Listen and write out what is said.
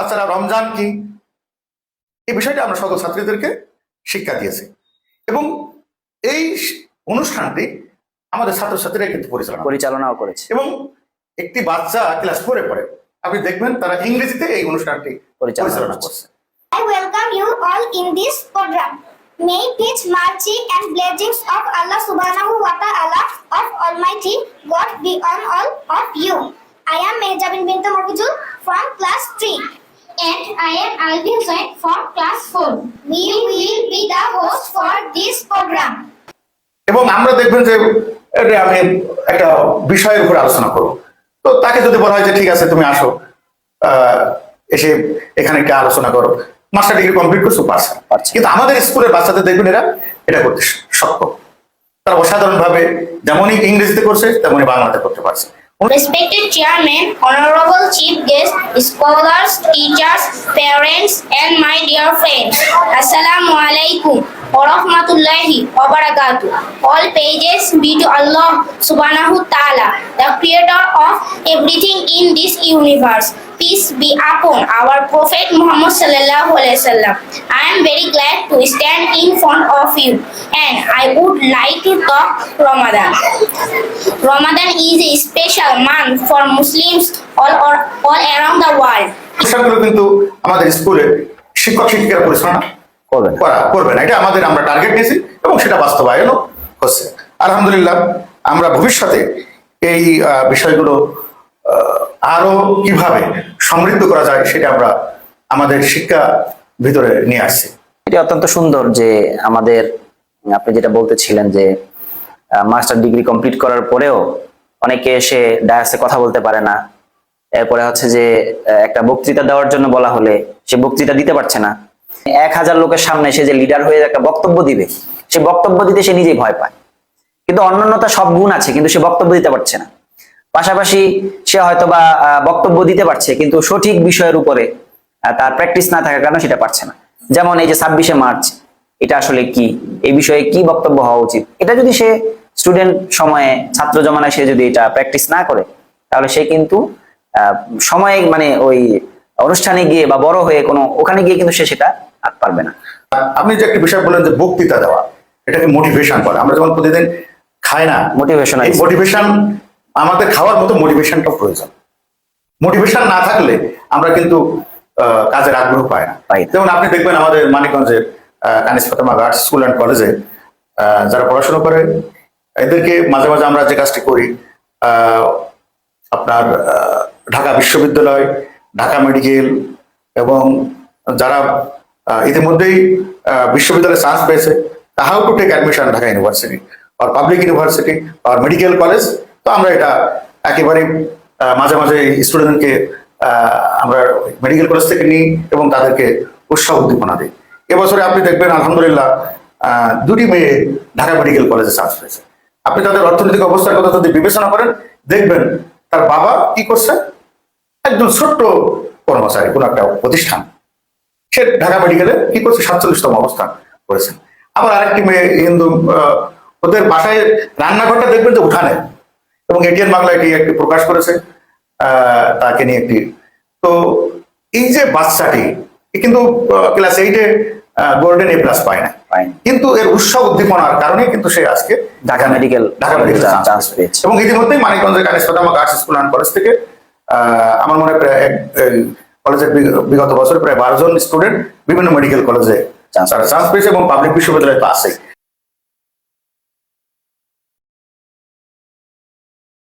তাছাড়া রমজান কি এই বিষয়টা আমরা সকল ছাত্রীদেরকে শিক্ষা দিয়েছি এবং এই অনুষ্ঠানটি আমাদের ছাত্রছাত্রীরা কিন্তু পরিচালনা পরিচালনাও করেছে এবং একটি বাচ্চা ক্লাস ফোরে পড়ে আপনি দেখবেন তারা ইংরেজিতে এই অনুষ্ঠানটি পরিচালনা করছে। I welcome you all in this program. May peace, mercy, and blessings of Allah subhanahu wa ta'ala of Almighty God be on all of you. I am Mehjabin Bintu Mafizul from class 3. And I am Alvin Zain from class 4. We will be the host for this program. এবং আমরা দেখবেন যে এটা আমি একটা বিষয়ের উপর আলোচনা করব তো তাকে যদি বলা হয় যে ঠিক আছে তুমি আসো আহ, এসে এখানে একটা আলোচনা করো মাস্টার ডিগ্রি কমপ্লিট করছ পারছে। কিন্তু আমাদের স্কুলের বাচ্চাদের দেখবেন এরা এটা করতে সক্ষম তারা অসাধারণভাবে যেমনই ইংরেজিতে করছে তেমনই বাংলাতে করতে পারছে Respected Chairman, Honorable Chief Guest, scholars, teachers, parents, and my dear friends, Assalamu alaikum wa rahmatullahi wa barakatuh. All pages be to Allah subhanahu ta'ala, the creator of everything in this universe. Peace be upon our Prophet Muhammad sallallahu alaihi wasallam. I am very glad to stand in front of you, and I would like to talk Ramadan. Ramadan is a special month for Muslims all, all, all around the world. পোশাকগুলো কিন্তু আমাদের স্কুলে শিক্ষক শিক্ষিকারা পরিচালনা করবে করা করবে না এটা আমাদের আমরা টার্গেট নিয়েছি এবং সেটা বাস্তবায়নও হচ্ছে আলহামদুলিল্লাহ আমরা ভবিষ্যতে এই আহ, বিষয়গুলো আরও কীভাবে সমৃদ্ধ করা যায় সেটা আমরা আমাদের শিক্ষা ভিতরে নিয়ে আসছি। এটি অত্যন্ত সুন্দর যে আমাদের, আপনি যেটা বলতেছিলেন যে মাস্টার ডিগ্রি কমপ্লিট করার পরেও অনেকে এসে ডায়াসে কথা বলতে পারে না। এরপরে হচ্ছে যে একটা বক্তৃতা দেওয়ার জন্য বলা হলে সে বক্তৃতা দিতে পারছে না। এক হাজার লোকের সামনে সে যে লিডার হয়ে একটা বক্তব্য দিবে, সে বক্তব্য দিতে সে নিজেই ভয় পায়। কিন্তু অন্যান্যতা সব গুণ আছে, কিন্তু সে বক্তব্য দিতে পারছে না। পাশাপাশি সে হয়তো বা বক্তব্য দিতে পারছে কিন্তু সঠিক বিষয়ের উপরে তার প্র্যাকটিস না থাকার কারণে সেটা পারছে না। যেমন এই যে ছাব্বিশে মার্চ এটা আসলে কি? এই বিষয়ে কি বক্তব্য হওয়া উচিত? এটা যদি সে স্টুডেন্ট সময়ে ছাত্র জমানায় সে যদি এটা প্র্যাকটিস না করে তাহলে সে কিন্তু আহ, সময়ে মানে ওই অনুষ্ঠানে গিয়ে বা বড় হয়ে কোনো ওখানে গিয়ে কিন্তু সে সেটা আর পারবে না। আপনি যে একটা বিষয় বললেন যে বক্তৃতা দেওয়া এটাকে মোটিভেশন করে আমরা যেমন প্রতিদিন খাই না মোটিভেশন মোটিভেশন আমাদের খাওয়ার মতো মোটিভেশনটা প্রয়োজন মোটিভেশন না থাকলে আমরা কিন্তু কাজের আগ্রহ পাই না। যেমন আপনি দেখবেন আমাদের মানিকগঞ্জে Kaniz Fatema girls school and কলেজে যারা পড়াশোনা করে এদেরকে মাঝে মাঝে আমরা যে কাজটি করি আহ, আপনার ঢাকা বিশ্ববিদ্যালয় ঢাকা মেডিকেল এবং যারা ইতিমধ্যেই বিশ্ববিদ্যালয়ে চান্স পেয়েছে how to take admission Dhaka university R public university আর মেডিকেল কলেজ তো আমরা এটা একেবারে মাঝে মাঝে স্টুডেন্টকে আমরা মেডিকেল কলেজ থেকে নিই এবং তাদেরকে উৎসাহ উদ্দীপনা দিই। এবছরে আপনি দেখবেন, আলহামদুলিল্লাহ দুটি মেয়ে ঢাকা মেডিকেল কলেজে চান্স পেয়েছে আপনি তাদের অর্থনৈতিক অবস্থার কথা যদি বিবেচনা করেন, দেখবেন তার বাবা কি করছে? একজন ছোট্ট কর্মচারী, কোন একটা প্রতিষ্ঠান। সে ঢাকা মেডিকেলে কি করছে? সাতচল্লিশতম অবস্থান করেছেন আবার আরেকটি মেয়ে হিন্দু ওদের বাসায় রান্নাঘরটা দেখবেন যে উঠানে। এবং এটিএন বাংলা এটি একটি প্রকাশ করেছে তাকে নিয়ে একটি। তো এই যে বাচ্চাটি কিন্তু ক্লাস এইটে গোল্ডেন এ প্লাস পায় না কিন্তু এর উৎসাহ উদ্দীপনার কারণে কিন্তু সে আজকে Dhaka medical Dhaka medical chance পেয়েছে। এবং ইতিমধ্যেই মানিকগঞ্জের Kaniz Fatema girls school and college থেকে আহ, আমার মনে হয় প্রায় কলেজের বিগত বছরে প্রায় বারো জন স্টুডেন্ট বিভিন্ন মেডিকেল কলেজে চান্স পেয়েছে এবং পাবলিক বিশ্ববিদ্যালয় তো আছেই